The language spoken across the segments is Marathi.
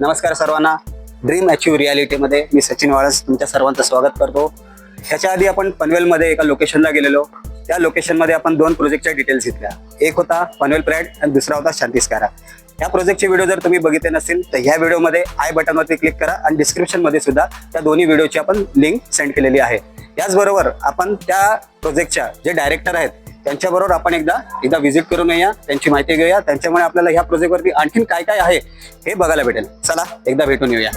नमस्कार सर्वांना. ड्रीम अचीव रियालिटीमध्ये मी सचिन वाळस तुमच्या सर्वांचं स्वागत करतो. ह्याच्या आधी आपण पनवेलमध्ये एका लोकेशनला गेलेलो. त्या लोकेशनमध्ये आपण दोन प्रोजेक्टच्या डिटेल्स घेतल्या. एक होता पनवेल प्रॅड आणि दुसरा होता शांतिस्कारा या प्रोजेक्टचे व्हिडिओ जर तुम्ही बघितले नसतील तर ह्या व्हिडिओमध्ये आय बटनवरती क्लिक करा आणि डिस्क्रिप्शनमध्ये सुद्धा त्या दोन्ही व्हिडिओची आपण लिंक सेंड केलेली आहे. याचबरोबर आपण त्या प्रोजेक्टच्या जे डायरेक्टर आहेत त्यांच्याबरोबर आपण एकदा एकदा व्हिजिट करून येऊया त्यांची माहिती घेऊया. त्यांच्यामुळे आपल्याला ह्या प्रोजेक्टवरती आणखीन काय काय आहे हे बघायला भेटेल. चला एकदा भेटून येऊया.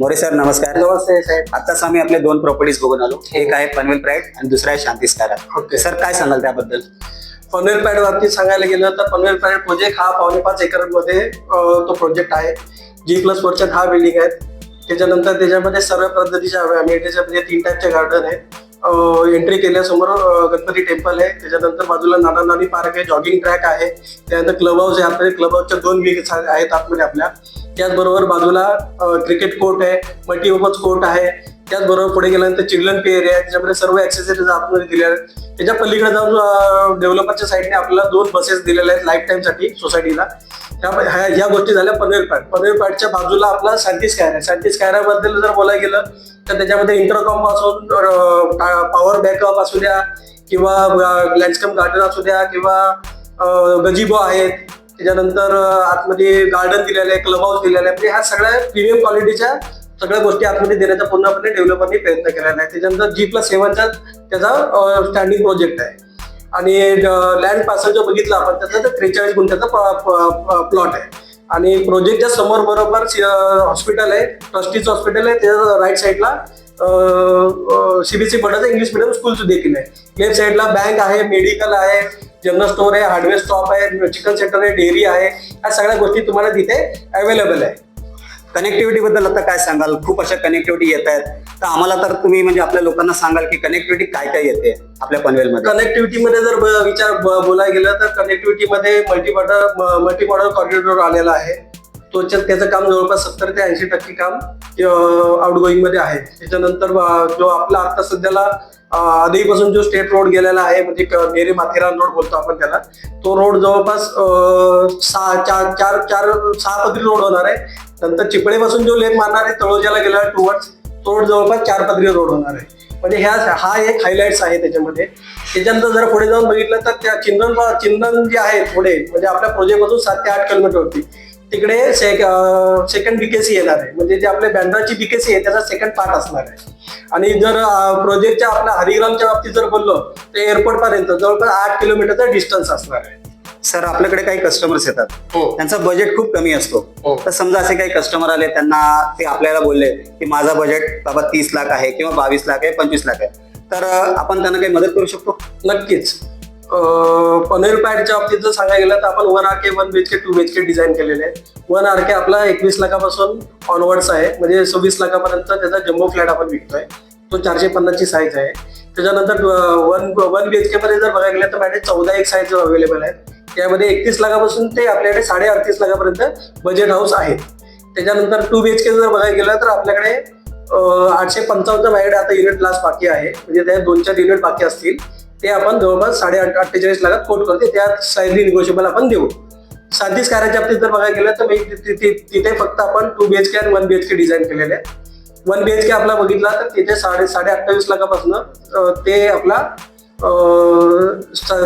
मोरे सर नमस्कार. नमस्ते साहेब. आताच आम्ही आपले दोन प्रॉपर्टीज बघून आलो. एक आहे पनवेल प्राईड आणि दुसरा आहे शांतिस्कारा ओके. सर काय सांगाल त्याबद्दल? पनवेल पॅड बाबतीत सांगायला गेलं तर पनवेल पॅड प्रोजेक्ट हा पावणे पाच एकरमध्ये तो प्रोजेक्ट आहे. जी प्लस वरच्या दहा बिल्डिंग आहेत. त्याच्यानंतर त्याच्यामध्ये सर्व पद्धतीच्या अमेनिटीच्या म्हणजे तीन टाईपचे गार्डन आहे. एंट्री केल्यासमोर गणपती टेम्पल आहे. त्याच्यानंतर बाजूला नाना नानी पार्क आहे. जॉगिंग ट्रॅक आहे. त्यानंतर क्लब हाऊस आहे. आतमध्ये क्लब हाऊसच्या दोन विंग आहेत आतमध्ये आपल्या. त्याचबरोबर बाजूला क्रिकेट कोर्ट आहे. मल्टीपर्पज कोर्ट आहे. त्याचबरोबर पुढे गेल्यानंतर चिल्ड्रन पे एरिया आहे त्याच्यामध्ये सर्व ऍक्सेसरीज आतमध्ये दिल्या आहेत. त्याच्या पलीकडे जाऊन डेव्हलपरच्या साईडने आपल्याला दोन बसेस दिलेल्या आहेत लाईफ टाईमसाठी सोसायटीला त्या ह्या ह्या गोष्टी झाल्या पनवेल पॅट पनवेल पॅटच्या बाजूला आपला शांती स्कायर आहे शांती स्कायराबद्दल जर बोलायला गेलं तर त्याच्यामध्ये इंटरकॉमपासून पॉवर बॅकअप असू द्या किंवा लँडस्केप गार्डन असू द्या किंवा गजिबो आहेत. त्याच्यानंतर आतमध्ये गार्डन दिलेलं आहे क्लब हाऊस दिलेलं आहे. म्हणजे ह्या सगळ्या प्रीमियम क्वालिटीच्या सगळ्या गोष्टी आतमध्ये देण्याचा पूर्णपणे डेव्हलपरने प्रयत्न केलेला आहे. त्याच्यानंतर जी प्लस सेव्हनचा त्याचा स्टँडिंग प्रोजेक्ट आहे. आणि लँड पार्सल जो बघितला आपण त्याचा त्रेचाळीस गुंठ्याचा प्लॉट आहे. आणि प्रोजेक्टच्या समोर बरोबर हॉस्पिटल आहे ट्रस्टीचं हॉस्पिटल आहे त्याच्या राईट साईडला सीबीसी बोर्डाचं इंग्लिश मिडियम स्कूल देखील आहे. लेफ्ट साईडला बँक आहे मेडिकल आहे जनरल स्टोअर आहे हार्डवेअर शॉप आहे चिकन सेंटर आहे डेअरी आहे या सगळ्या गोष्टी तुम्हाला तिथे अवेलेबल आहे. कनेक्टिव्हिटी बद्दल आता काय सांगाल? खूप अशा कनेक्टिव्हिटी येत आहेत. तर आम्हाला तर तुम्ही म्हणजे आपल्या लोकांना सांगाल की कनेक्टिव्हिटी काय काय येते आपल्या पनवेलमध्ये? कनेक्टिव्हिटी मध्ये जर ब- विचार ब- बोलायला गेलं तर कनेक्टिव्हिटी मध्ये multi modal multi modal corridor आलेला आहे. त्वचा त्याचं काम जवळपास सत्तर ते ऐंशी टक्के काम आउटगोईंगमध्ये मध्ये आहे. त्याच्यानंतर जो आपला आता सध्याला आधीपासून जो स्टेट रोड गेलेला आहे म्हणजे नेरे माथेरान रोड बोलतो आपण त्याला तो रोड जवळपास सहा चार चार चार सहा पदरी रोड होणार आहे. नंतर चिपळेपासून जो लेप मारणार आहे तळोजाला गेला टुवर्ड्स तो रोड जवळपास चार पदरी रोड होणार आहे. म्हणजे ह्या हा एक हायलाइट्स आहे त्याच्यामध्ये. त्याच्यानंतर जर पुढे जाऊन बघितलं तर त्या चिंदन चिंदन जे आहे पुढे म्हणजे आपल्या प्रोजेक्टमधून सात ते आठ किलोमीटरवरती तिकडे सेकंड बीकेसी येणार आहे. म्हणजे जे आपल्या बँड्राची बीकेसी आहे त्याचा सेकंड पार्ट असणार आहे. आणि जर प्रोजेक्टच्या आपल्या हरिग्रामच्या बाबतीत जर बोललो तर एअरपोर्ट पर्यंत जवळपास आठ किलोमीटरचा डिस्टन्स असणार आहे. सर आपल्याकडे काही कस्टमर्स येतात. त्यांचा बजेट खूप कमी असतो. हो. तर समजा असे काही कस्टमर आले त्यांना ते आपल्याला बोलले की माझा बजेट बाबा तीस लाख आहे किंवा बावीस लाख आहे पंचवीस लाख आहे. तर आपण त्यांना काही मदत करू शकतो? नक्कीच. पनेल पॅटच्या पॅडच्या बाबतीत जर सांगायला गेलं तर आपण one R K one B H K two B H K design केलेले आहे वन आर के आपला एकवीस लाखापासून ऑनवर्ड्स आहे. म्हणजे सव्वीस लाखापर्यंत त्याचा जम्बो फ्लॅट आपण विकतोय. तो चारशे पन्नासची साईज आहे. त्याच्यानंतर one one B H K मध्ये जर बघायला गेलं तर माझ्याकडे चौदा एक साईज अवेलेबल आहेत. त्यामध्ये एकतीस लाखापासून ते आपल्याकडे साडे अडतीस लाखापर्यंत बजेट हाऊस आहेत. त्याच्यानंतर टू बी एच के जर बघायला गेलं तर आपल्याकडे आठशे पंचावन्न माझ्याकडे आता युनिट लास्ट बाकी आहे. म्हणजे त्या दोन चार युनिट बाकी असतील. ते आपण जवळपास साडे आठ अठ्ठेचाळीस लाखात कोट करते. त्या साईजली निगोशिएबल आपण देऊ. शांतीस कार्याच्या बाबतीत जर बघायला गेलं तर मी ति- तिथे फक्त आपण टू बी एच के आणि one B H K design केलेले आहे वन बी एच के आपला बघितला तर तिथे साडे साडे अठ्ठावीस लाखापासून ते आपला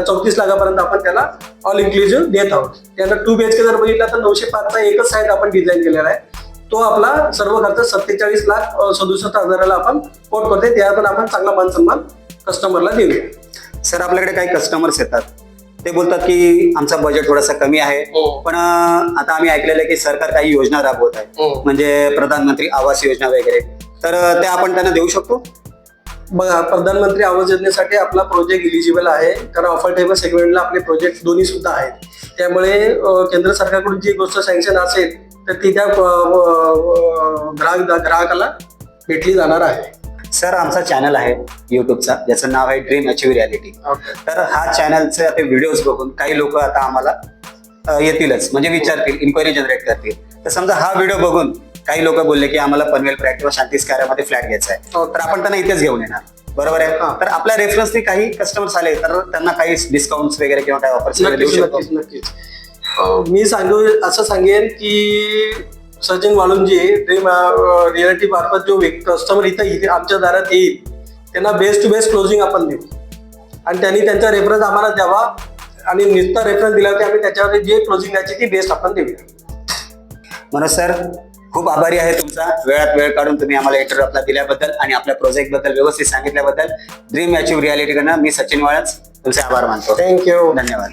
चौतीस लाखापर्यंत आपण त्याला ऑल इन्क्लुझिव्ह देत आहोत. त्यानंतर टू बी एच के जर बघितला तर नऊशे पाचचा एकच साईज आपण डिझाईन केलेला आहे. तो आपला सर्व खर्च सत्तेचाळीस लाख सदुसष्ट हजाराला आपण कोट करते त्यातून आपण चांगला मान सन्मान कस्टमरला देऊया. सर आपल्याकडे काही कस्टमर्स येतात. ते बोलतात की आमचा बजेट थोडासा कमी आहे. पण अं, आता आम्ही ऐकलेलं आहे की सरकार काही योजना राबवत आहे. म्हणजे प्रधानमंत्री आवास योजना वगैरे. तर त्या आपण त्यांना देऊ शकतो? बघा प्रधानमंत्री आवास योजनेसाठी आपला प्रोजेक्ट इलिजिबल आहे. कारण अफोर्डेबल सेगमेंटला आपले प्रोजेक्ट दोन्ही सुद्धा आहेत. त्यामुळे केंद्र सरकारकडून जी गोष्ट सँक्शन असेल तर ती त्या ग्राहक ग्राहकाला भेटली जाणार आहे. सर आमचा चॅनल आहे युट्यूबचा ज्याचं नाव आहे ड्रीम अचीव रियालिटी तर हा चॅनलचे आता व्हिडिओज बघून काही लोक आता आम्हाला येतीलच म्हणजे विचारतील इन्क्वायरी जनरेट करतील. तर समजा हा व्हिडिओ बघून काही लोक बोलले की आम्हाला पनवेल फ्लॅट किंवा शांतीस कार्यामध्ये फ्लॅट घ्यायचा आहे. तर आपण त्यांना इथेच घेऊन येणार. बरोबर आहे. तर आपल्या रेफरन्सनी काही कस्टमर्स आले तर त्यांना काही डिस्काउंट वगैरे किंवा काही ऑफर्स वगैरे देऊ शकतो? नक्कीच मी सांगू असं सांगेन की सचिन वाळुंजी ड्रीम रियालिटी मार्फत जो कस्टमर इथं इथे आमच्या दारात येईल. त्यांना बेस्ट टू बेस्ट क्लोजिंग आपण देऊ. आणि त्यांनी त्यांचा रेफरन्स आम्हाला द्यावा. आणि नुसता रेफरन्स दिला की आम्ही त्याच्यावर जे क्लोजिंग द्यायची ती बेस्ट आपण देऊया. मनोज सर खूप आभारी आहे तुमचा. वेळात वेळ काढून तुम्ही आम्हाला इंटरव्ह्यू आपला दिल्याबद्दल आणि आपल्या प्रोजेक्टबद्दल व्यवस्थित सांगितल्याबद्दल. ड्रीम अचीव रियालिटीकडनं मी सचिन वाळच तुमचे आभार मानतो. थँक्यू धन्यवाद.